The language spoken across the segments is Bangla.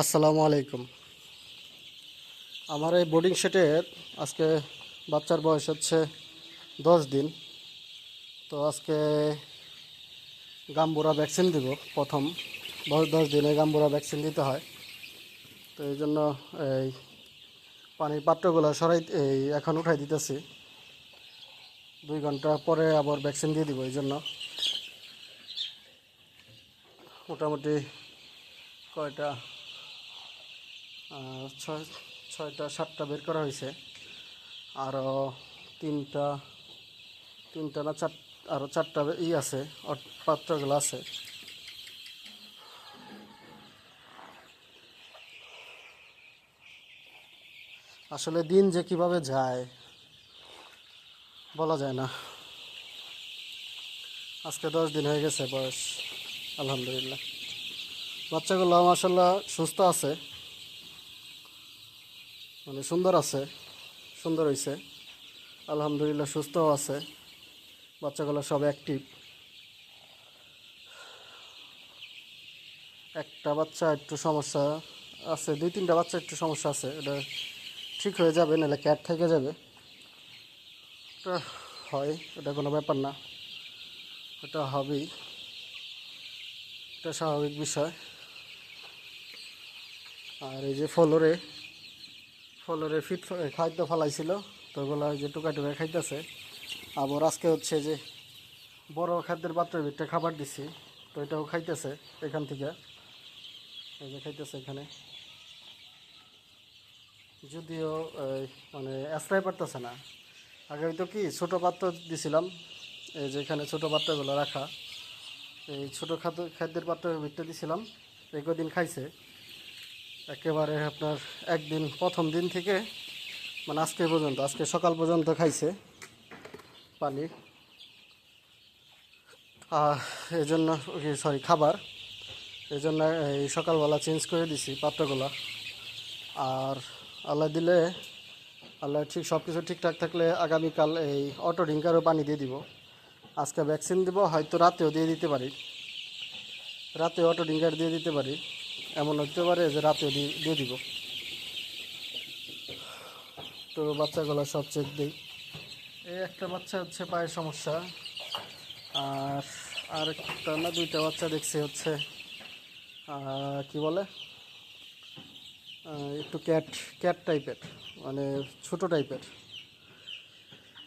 আসসালামু আলাইকুম। আমার এই বোর্ডিং সেটের আজকে বাচ্চার বয়স হচ্ছে দশ দিন। তো আজকে গাম্বুরা ভ্যাকসিন দিব, প্রথম। দশ দিনে গাম্বুরা ভ্যাকসিন দিতে হয়। তো এই জন্য এই পানির পাত্রগুলো সরাই, এই এখন উঠাই দিতেছি। দুই ঘণ্টা পরে আবার ভ্যাকসিন দিয়ে দিব, এই জন্য। মোটামুটি কয়টা ছয়, ছয়টা, সাতটা বের করা হয়েছে। আরও তিনটা তিনটা না চার আরও চারটা ই আছে পাত্রগুলো আছে। আসলে দিন যে কীভাবে যায়, বলা যায় না। আজকে দশ দিন হয়ে গেছে বয়স, আলহামদুলিল্লাহ। বাচ্চাগুলো মাসাল্লাহ সুস্থ আছে। মানে সুন্দর আছে, সুন্দর হয়েছে আলহামদুলিল্লাহ সুস্থও আছে, বাচ্চাগুলো সব অ্যাক্টিভ একটা বাচ্চা একটু সমস্যা আছে, দুই তিনটা বাচ্চা একটু সমস্যা আছে, এটা ঠিক হয়ে যাবে, নাহলে ক্যাট থেকে যাবে। এটা হয়, এটা কোনো ব্যাপার না। এটা হবেই। এটা স্বাভাবিক বিষয়। আর এই যে ফলরে ফলরে ফিট খাদ্য ফালাইছিল, তো ওগুলো যে টুকা টুকা খাইতেছে। আবার আজকে হচ্ছে যে বড় খাদ্যের পাত্রের ভিতরে খাবার দিছি, তো এটাও খাইতেছে এখান থেকে। এই যে খাইতেছে এখানে। যদিও মানে আশ্রয় পারতেছে না। আগে তো কি, ছোটো পাত্র দিছিলাম এই যে এখানে ছোটো পাত্রগুলো রাখা। এই ছোটো খাদ্য খাদ্যের পাত্রের ভিতরে দিছিলাম এই কদিন খাইছে। একেবারে আপনার একদিন, প্রথম দিন থেকে মানে আজকে পর্যন্ত, আজকে সকাল পর্যন্ত খাইছে পানি। এই জন্য সরি খাবার। এই জন্য এই সকালবেলা চেঞ্জ করে দিছি পাত্রগুলা। আর আল্লাহ দিলে, আল্লাহ ঠিক সব কিছু ঠিকঠাক থাকলে আগামীকাল এই অটো ডিঙ্কারও পানি দিয়ে দিব। আজকে ভ্যাকসিন দিব, হয়তো রাতেও দিয়ে দিতে পারি। রাতে অটো ডিঙ্কার দিয়ে দিতে পারি। এমন হতে পারে যে রাতেও দিয়ে দিব। তো বাচ্চাগুলো সব চেক দিই। এই একটা বাচ্চা হচ্ছে পায়ের সমস্যা। আর আর একটা না, দুইটা বাচ্চা দেখছি হচ্ছে কি বলে? একটু ক্যাট ক্যাট টাইপের মানে ছোট টাইপের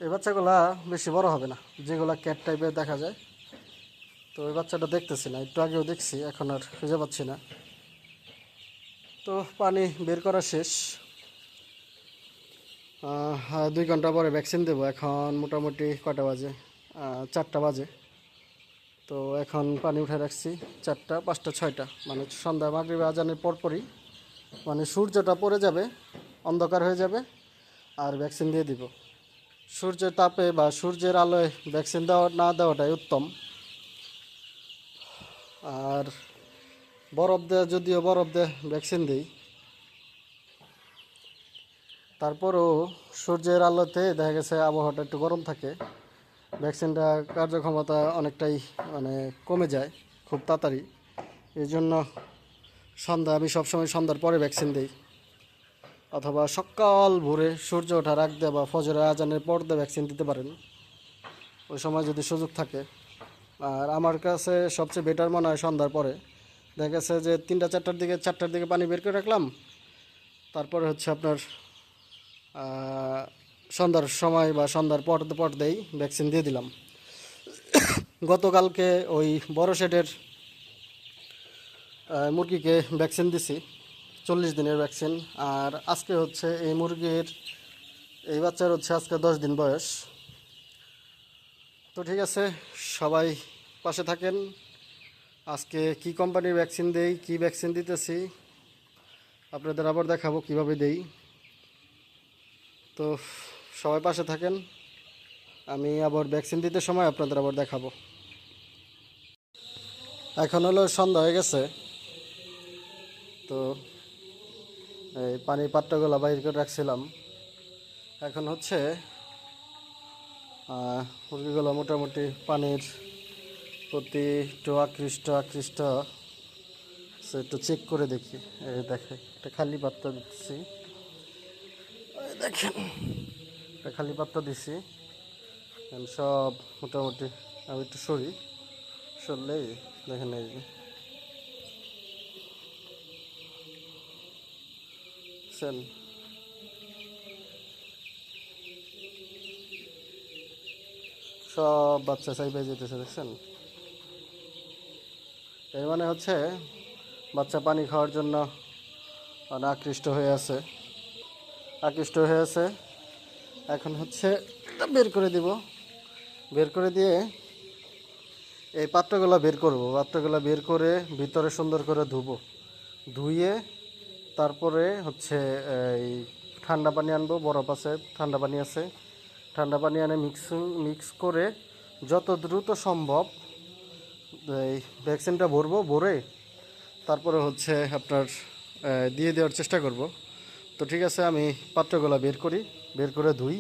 এই বাচ্চাগুলা বেশি বড় হবে না, যেগুলা ক্যাট টাইপের দেখা যায়। তো ওই বাচ্চাটা দেখতেছি না, একটু আগেও দেখছি, এখন আর খুঁজে পাচ্ছি না। তো পানি বের করা শেষ। দুই ঘণ্টা পরে ভ্যাকসিন দেবো। এখন মোটামুটি কটা বাজে? চারটা বাজে। তো এখন পানি উঠে রাখছি চারটা, পাঁচটা, ছয়টা। মানে সন্ধ্যা মাগরিব আজানের পরপরই। মানে সূর্যটা পড়ে যাবে, অন্ধকার হয়ে যাবে, আর ভ্যাকসিন দিয়ে দিব। সূর্যের তাপে বা সূর্যের আলোয় ভ্যাকসিন দেওয়া, না দেওয়াটাই উত্তম। আর বরফ দেয়, যদিও বরফ দেয় ভ্যাকসিন দিই। তারপরও সূর্যের আলোতে দেখা গেছে আবহাওয়াটা একটু গরম থাকে। ভ্যাকসিনটা কার্যক্ষমতা অনেকটাই মানে কমে যায়, খুব তাড়াতাড়ি। এই জন্য সন্ধ্যা, আমি সবসময় সন্ধ্যার পরে ভ্যাকসিন দিই। অথবা সকাল ভোরে সূর্য ওঠার আগ দিয়ে বা ফজরের আজানের পর দিয়ে ভ্যাকসিন দিতে পারেন। ওই সময় যদি সুযোগ থাকে। আর আমার কাছে সবচেয়ে বেটার মনে হয় সন্ধ্যার পরে। দেখা গেছে যে তিনটা, চারটার দিকে চারটার দিকে পানি বের করে রাখলাম। তারপরে হচ্ছে আপনার সন্ধ্যার সময় বা সন্ধ্যার পর পর দেই ভ্যাকসিন দিয়ে দিলাম। গতকালকে ওই বড় শেডের মুরগিকে ভ্যাকসিন দিছি, চল্লিশ দিনের ভ্যাকসিন আর আজকে হচ্ছে এই মুরগির, এই বাচ্চার হচ্ছে আজকে দশ দিন বয়স। তো ঠিক আছে, সবাই পাশে থাকেন। আজকে কি কোম্পানির ভ্যাকসিন দেই, কি ভ্যাকসিন দিতেছি, আপনাদের আবার দেখাবো কীভাবে দেই। তো সবাই পাশে থাকেন, আমি আবার ভ্যাকসিন দিতে সময় আপনাদের আবার দেখাবো। এখন হলো সন্ধ্যা হয়ে গেছে, তো এই পানির পাত্রগুলো বাইর করে রাখছিলাম। এখন হচ্ছে মুরগিগুলো মোটামুটি পানির প্রতি একটু আকৃষ্ট আকৃষ্ট। একটু চেক করে দেখি। দেখে, একটা খালি পাত্তা দিচ্ছি। দেখেন, একটা খালি পাত্তা দিছি। সব মোটামুটি আমি একটু সরি। সরলেই দেখেন এই যে। সব বাচ্চা চাই পেয়ে যেতেছে দেখছেন? এর মানে হচ্ছে বাচ্চা পানি খাওয়ার জন্য মানে আকৃষ্ট হয়ে আছে। আকৃষ্ট হয়ে আছে। এখন হচ্ছে বের করে দিব। বের করে দিয়ে এই পাত্রগুলো বের করব। পাত্রগুলো বের করে ভিতরে সুন্দর করে ধুবো। ধুয়ে তারপরে হচ্ছে এই ঠান্ডা পানি আনব। বরফ আছে, ঠান্ডা পানি আছে। ঠান্ডা পানি আনে মিক্সিং মিক্স করে যত দ্রুত সম্ভব এই ভ্যাকসিনটা ভরবো, ভরে তারপরে হচ্ছে আপনার দিয়ে দেওয়ার চেষ্টা করব। তো ঠিক আছে, আমি পাত্রগুলো বের করি, বের করে ধুই,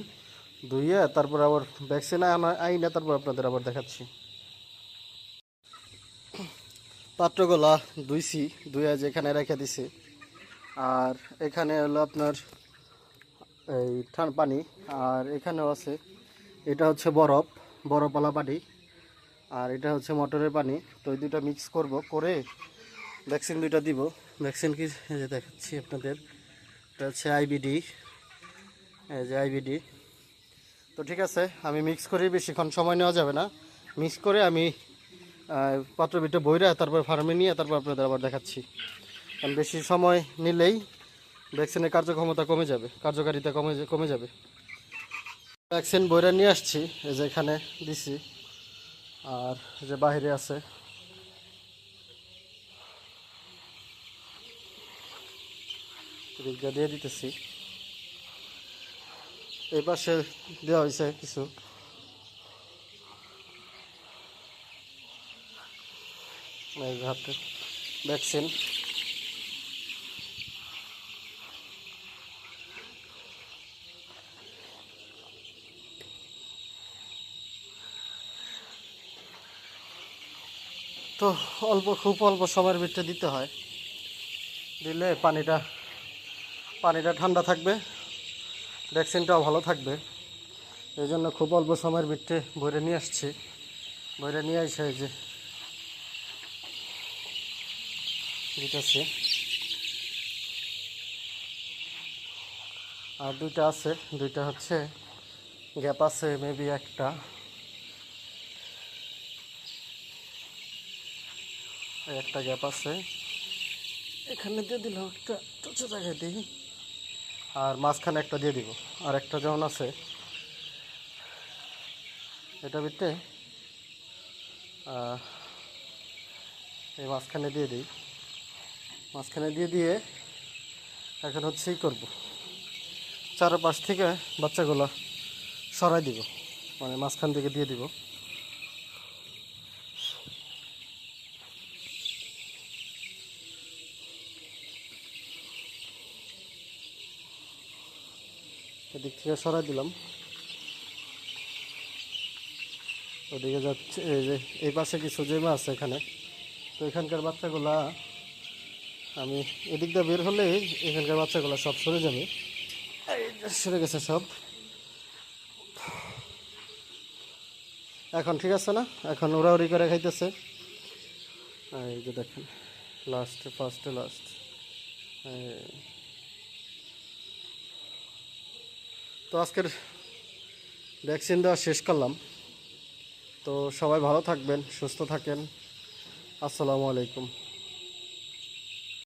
ধুইয়ে তারপর আবার ভ্যাকসিন আনা আই না তারপর আপনাদের আবার দেখাচ্ছি। পাত্রগুলা ধুইছি ধুয়ে যেখানে রেখে দিছি। আর এখানে হলো আপনার, এই ঠান পানি, আর এখানেও আছে, এটা হচ্ছে বরফ, বরফওয়ালা পানি। আর এটা হচ্ছে মটরের পানি। তো এই দুইটা মিক্স করব, করে ভ্যাকসিন দুইটা দিব। ভ্যাকসিন কি? দেখাচ্ছি আপনাদের। এটা হচ্ছে আইবিডি এই যে আইবিডি তো ঠিক আছে, আমি মিক্স করে, বেশিক্ষণ সময় নেওয়া যাবে না। মিক্স করে আমি পাত্র বিটে বইরা তারপর ফার্মে নিয়ে তারপর আপনাদের আবার দেখাচ্ছি। কারণ বেশি সময় নিলেই ভ্যাকসিনের কার্যক্ষমতা কমে যাবে, কার্যকারিতা কমে কমে যাবে। ভ্যাকসিন বইরা নিয়ে আসছি, এই যে এখানে দিছি। আর যে বাইরে আছে। এদিকটা দিয়ে দিতেছি। এই পাশে দেওয়া হয়েছে কিছু। ভ্যাকসিন তো অল্প, খুব অল্প সময়ের ভিতরে দিতে হয়। দিলে পানিটা পানিটা ঠান্ডা থাকবে, ভ্যাকসিনটাও ভালো থাকবে। এই জন্য খুব অল্প সময়ের ভিতরে ভরে নিয়ে আসছি। ভরে নিয়ে আসে যে দিতেছি। আর দুইটা আছে, দুইটা হচ্ছে গ্যাপ আছে, মেবি একটা। একটা গ্যাপ আছে। এখানে দিয়ে দিলাম একটা টুচু জায়গায় দিই। আর মাঝখানে একটা দিয়ে দিব। আর একটা যেমন আছে এটা ভিতরে এই মাঝখানে দিয়ে দিই। মাঝখানে দিয়ে দিয়ে এখন হচ্ছে ই করব। চারপাশ থেকে বাচ্চাগুলো সরাই দিব। মানে মাঝখান থেকে দিয়ে দিব। এদিক থেকে সরাই দিলাম। ওদিকে যাচ্ছে, এই যে, এই পাশে কিছু জেমা আছে এখানে। তো এখানকার বাচ্চাগুলা, আমি এদিক দিয়ে বের হলে এখানকার বাচ্চাগুলো সব সরে যাবে। সরে গেছে সব। এখন ঠিক আছে না? এখন উড়াউড়ি করে খাইতেছে। এই যে দেখেন লাস্ট ফার্স্টে লাস্ট তো আজকের ভ্যাকসিন দেওয়া শেষ করলাম। তো সবাই ভালো থাকবেন সুস্থ থাকেন। আসসালামু আলাইকুম।